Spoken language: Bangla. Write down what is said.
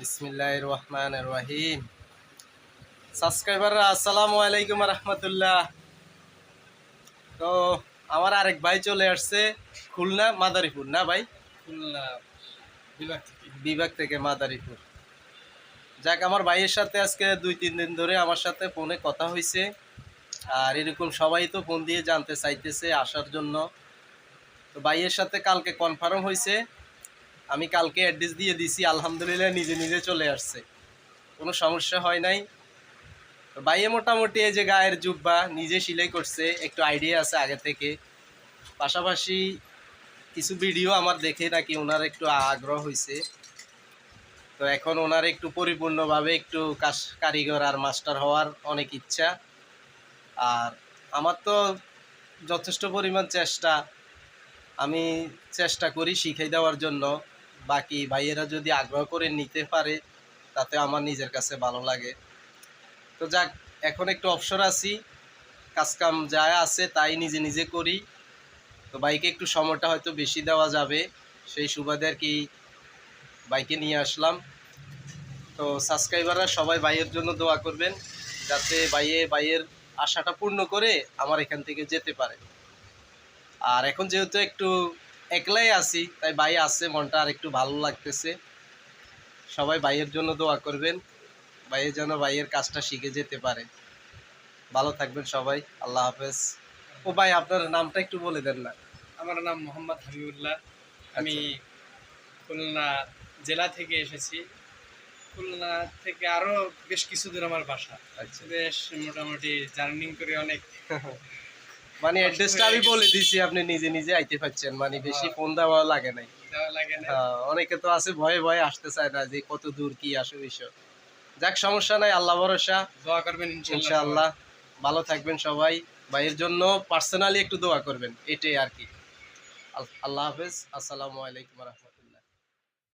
বিসমিল্লাহ রহমান রহিম। সাবস্ক্রাইবাররা আসসালামু আলাইকুম রহমতুল্লাহ। তো আমার আরেক ভাই চলে আসছে খুলনা মাদারীপুর না ভাই? খুলনা বিভাগ থেকে। বিভাগ থেকে মাদারীপুর। যাক আমার ভাইয়ের সাথে আজকে দুই তিন দিন ধরে আমার সাথে ফোনে কথা হয়েছে আর এরকম সবাই তো ফোন দিয়ে জানতে চাইতেছে আসার জন্য। তো ভাইয়ের সাথে কালকে কনফার্ম হয়েছে আমি কালকে অ্যাড্রেস দিয়ে দিছি, আলহামদুলিল্লাহ নিজে নিজে চলে আসছে। কোনো সমস্যা হয় নাই। তো ভাইয়ে মোটামুটি এই যে গায়ের জুব্বা নিজে সিলাই করছে, একটু আইডিয়া আছে আগে থেকে। পাশাপাশি কিছু ভিডিও আমার দেখে নাকি ওনার একটু আগ্রহ হয়েছে তো এখন ওনার একটু পরিপূর্ণভাবে একটু কারিগর আর মাস্টার হওয়ার অনেক ইচ্ছা। আর আমার তো যথেষ্ট পরিমাণ চেষ্টা। আমি চেষ্টা করি শিখাই দেওয়ার জন্য। বাকি ভাইয়েরা যদি আগ্রহ করে নিতে পারে, তাতে আমার নিজের কাছে ভালো লাগে। তো যাক, এখন একটু অবসর আছি। কাজকাম যা আছে তাই নিজে নিজে করি। তো বাইকে একটু সময়টা হয়তো বেশি দেওয়া যাবে। সেই সুবাদে আর কি বাইকে নিয়ে আসলাম। তো সাবস্ক্রাইবাররা সবাই বাইয়ের জন্য দোয়া করবেন, যাতে বাইয়ে বাইয়ের আশাটা পূর্ণ করে আমার এখান থেকে যেতে পারে। আর এখন যেহেতু একটু একলাই আছি তাই ভাই আছে মনটা আর একটু ভালো লাগতেছে। সবাই ভাইয়ের জন্য দোয়া করবেন ভাইয়ের যেন ভাইয়ের কাজটা শিখে যেতে পারে। ভালো থাকবেন সবাই আল্লাহ হাফেজ। ও ভাই আপনার নামটা একটু বলে দেন না। আমার নাম মোহাম্মদ হাবিবুল্লাহ। আমি খুলনা জেলা থেকে এসেছি। খুলনা থেকে আরও বেশ কিছু দূর আমার বাসা। আচ্ছা। বেশ মোটামুটি জার্নিং করে অনেক মানে অ্যাড্রেসটা আমি বলে দিছি আপনি নিজে নিজে আইতে পারছেন। মানে বেশি ফোন দেওয়া লাগে নাই। লাগে না হ্যাঁ, অনেকে তো আছে ভয়ে ভয়ে আসতে চায় না যে কত দূর কি আসে বিষয় যাক সমস্যা নাই আল্লাহ ভরসা। দোয়া করবেন ইনশাআল্লাহ ইনশাআল্লাহ। ভালো থাকবেন সবাই। ভাইয়ের জন্য পার্সোনালি একটু দোয়া করবেন এটাই আর কি। আল্লাহ হাফেজ। আসসালামু আলাইকুম রহমতুল্লাহ।